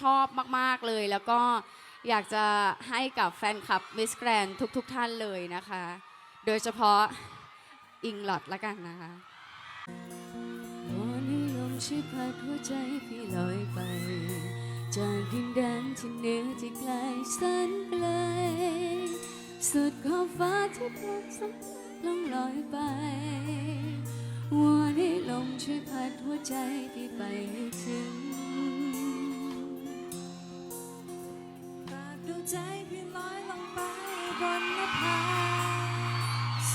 ชอบมากๆเลย แล้วก็อยากจะให้กับแฟนคลับมิสแกรนทุกๆทท่านเลยนะคะ โดยเฉพาะอิงหลอดละกันนะคะวอนให้ลมช่วยพัดหัวใจพี่ลอยไป จากดินแดนที่เหนือที่ไกลแสนไกล สุดขอบฟ้าที่พบสัมผัสล่องลอยไปวอนให้ลมช่วยพัดหัวใจพี่ไปให้ถึง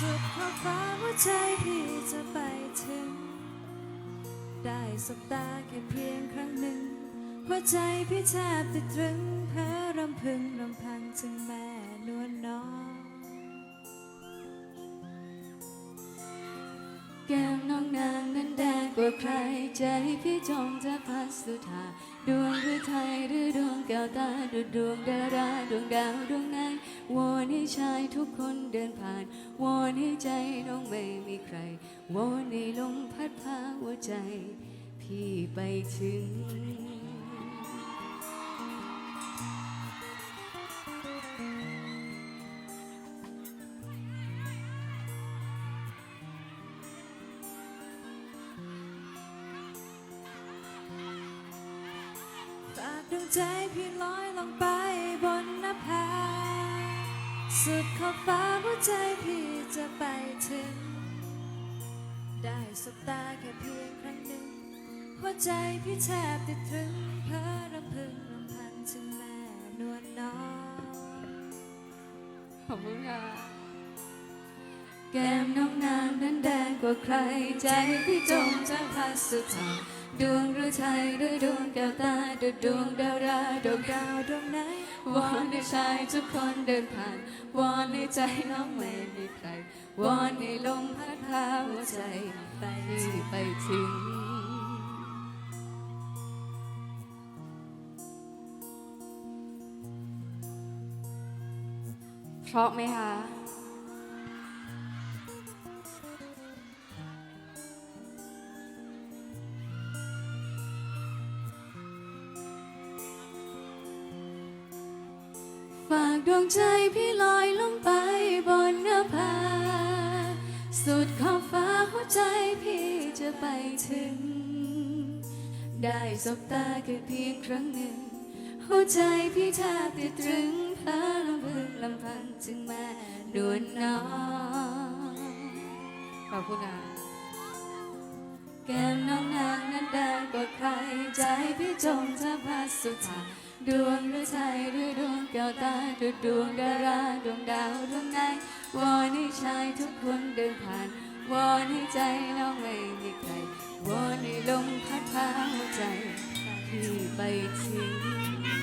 สุดขอบฟ้าหัวใจพี่จะไปถึง ได้สบตาแค่เพียงครั้งหนึ่งหัวใจพี่แทบติดตรึงเพ้อรำพึงรำพันถึงแม่นวลน้องแก้มน้องนางนั้นแดง กว่าใครใจพี่จงจะพัสสุธาดวงหรือไทยหรือดวงแก้วตาดูดวงดาราดวงดาวดวงไหนวอนให้ชายทุกคนเดินผ่านวอนให้ใจน้องไม่มีใครวอนให้ลมพัดพาหัวใจ พี่ไปถึง ใจพี่ลอยลงไปบนนภาสุดขอบฟ้าหัวใจพี่จะไปถึง ได้สบตาแค่เพียงครั้งหนึ่ง หัวใจพี่แทบติดตรึงเพ้อรำพึงรำพันถึงแม่นวลน้องขอบคุณค่ะแก้มน้องนางนั้นแดงกว่าใคร ใจพี่จงจะพัดสุดทาง ดวงหรือไทยหรือดวงแก้วตาดูดวงดาวราดวงดาวดวงไหนวอนให้ชายทุกคนเดินผ่านวอนให้ใจน้องไม่มีใครวอนให้ลมพัดพาหัวใจไปที่ไปถึงเพราะไหมคะากดวงใจพี่ลอยลงไปบนหน้าผาสุดขอบฟ้าหัวใจพี่จะไปถึง ได้สบตาแค่เพียงครั้งหนึ่ง หัวใจพี่แทบติดตรึงพาลำพึงลำพันถึงแม่นวลน้องขอบคุณนะแก้มน้องนางนั้นแดงกว่าใคร ใจพี่จงจะพัดสุดทางดวงหรือไทยหรือดวง แก้วตาดุดวงดาราดวงดาวดวงไหนวอนให้ชายทุกคนเดินผ่านวอนให้ใจน้องไม่มีใครวอนให้ลมพัดพาหัวใจที่ไปทิ้ง